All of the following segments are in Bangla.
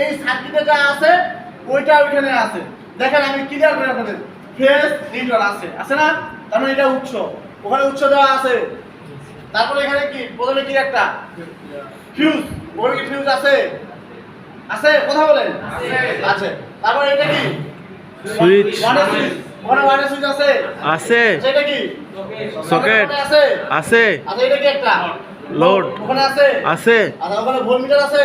এই সার্কিটে যা আছে ওইটা ওইখানে আছে। দেখেন আমি ক্লিয়ার করে আপনাদের ফেস নিউট্রাল আছে। আছে না? তার মানে এটা উৎস। ওখানে উৎস দেওয়া আছে। তারপরে এখানে কি? প্রথমে কি একটা? ফিউজ ওখানে কি ফিউজ আছে? আছে? কথা বলেন। আছে। তারপরে এটা কি? সুইচ ওখানে ওয়াটার সুইচ আছে। আছে। আচ্ছা, এটা কি? সকেট আছে। আছে। আচ্ছা এটা কি একটা? লোড ওখানে আছে। আছে। আচ্ছা ওখানে ভোল্টমিটার আছে।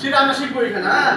সেটা আমরা শিখব এখানে হ্যাঁ?